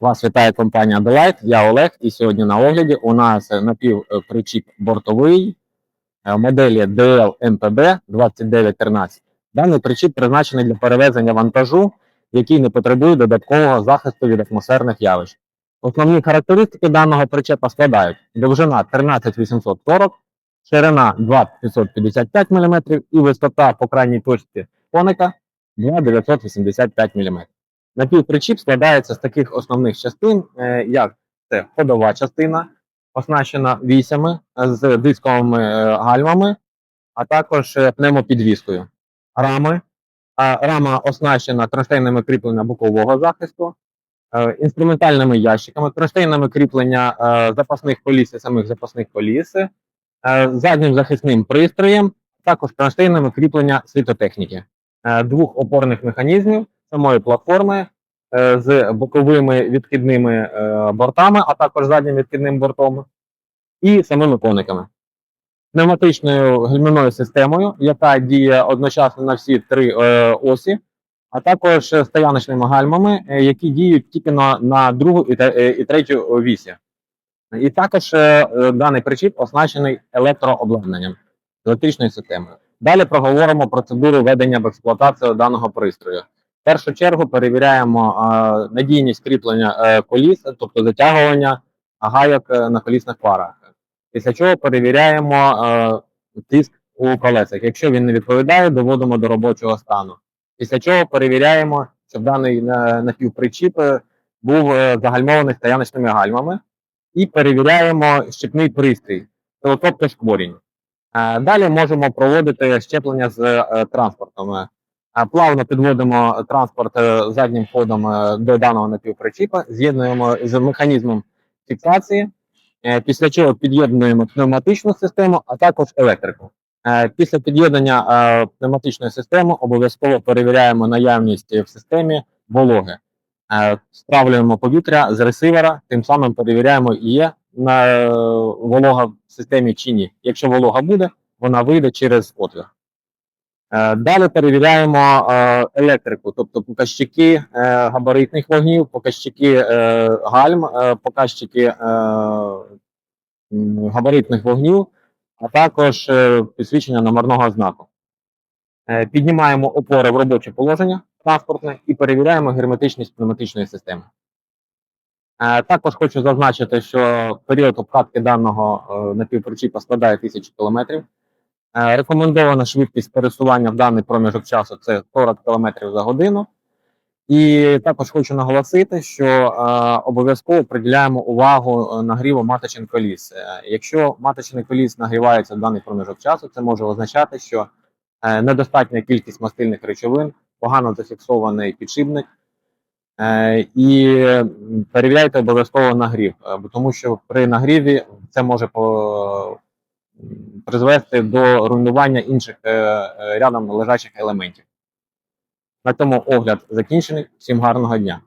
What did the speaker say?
Вас вітає компанія Delight, я Олег, і сьогодні на огляді у нас напівпричіп бортовий е, моделі DL MPB 2913. Даний причіп призначений для перевезення вантажу, який не потребує додаткового захисту від атмосферних явищ. Основні характеристики даного причепа складають довжина 13840, ширина 2555 мм і висота по крайній точці коника 2985 мм. Напівпричіп складається з таких основних частин, е, як це ходова частина, оснащена вісями з дисковими е, гальмами, а також е, пневмопідвіскою. Рами. Рама оснащена кронштейнами кріплення бокового захисту, е, інструментальними ящиками, кронштейнами кріплення е, запасних коліс і самих запасних коліс, е, заднім захисним пристроєм, також кронштейнами кріплення світотехніки, е, двох опорних механізмів самої платформи е, з боковими відкидними е, бортами, а також заднім відкидним бортом, і самими кониками. Пневматичною гальмівною системою, яка діє одночасно на всі три е, осі, а також е, стояночними гальмами, е, які діють тільки на, на другу і, е, третю вісі. І також е, е, даний причіп оснащений електрообладнанням електричною системою. Далі проговоримо процедуру введення в експлуатацію даного пристрою. Першу чергу перевіряємо е, надійність кріплення е, коліс, тобто затягування гайок е, на колісних парах. Після чого перевіряємо е, тиск у колесах. Якщо він не відповідає, доводимо до робочого стану. Після чого перевіряємо, щоб даний е, напівпричіп е, був загальмований стояночними гальмами, і перевіряємо щепний пристрій, тобто шкворінь. Далі можемо проводити щеплення з транспортом. Плавно підводимо транспорт е, заднім ходом е, до даного напівпричіпа, з'єднуємо з механізмом фіксації, е, після чого під'єднуємо пневматичну систему, а також електрику. Після під'єднання пневматичної системи обов'язково перевіряємо наявність в системі вологи. Стравлюємо повітря з ресивера, тим самим перевіряємо, є волога в системі чи ні. Якщо волога буде, вона вийде через отвір. Е, Далі перевіряємо е, електрику, тобто показчики е, габаритних вогнів, показчики гальм, показчики габаритних вогнів, а також підсвічення номерного знаку. Піднімаємо опори в робоче положення транспортне і перевіряємо герметичність пневматичної системи. Також хочу зазначити, що період обкатки даного напівпричіпа складає 1000 км. Е, Рекомендована швидкість пересування в даний проміжок часу це 40 км за годину. І також хочу наголосити, що е, обов'язково приділяємо увагу е, нагріву маточин коліс. Е, якщо маточний коліс нагрівається в даний проміжок часу, це може означати, що е, недостатня кількість мастильних речовин, погано зафіксований підшипник. Е, і перевіряйте обов'язково нагрів, тому що при нагріві це може по, призвести до руйнування інших е, е, рядом лежачих елементів. На цьому огляд закінчений. Всім гарного дня.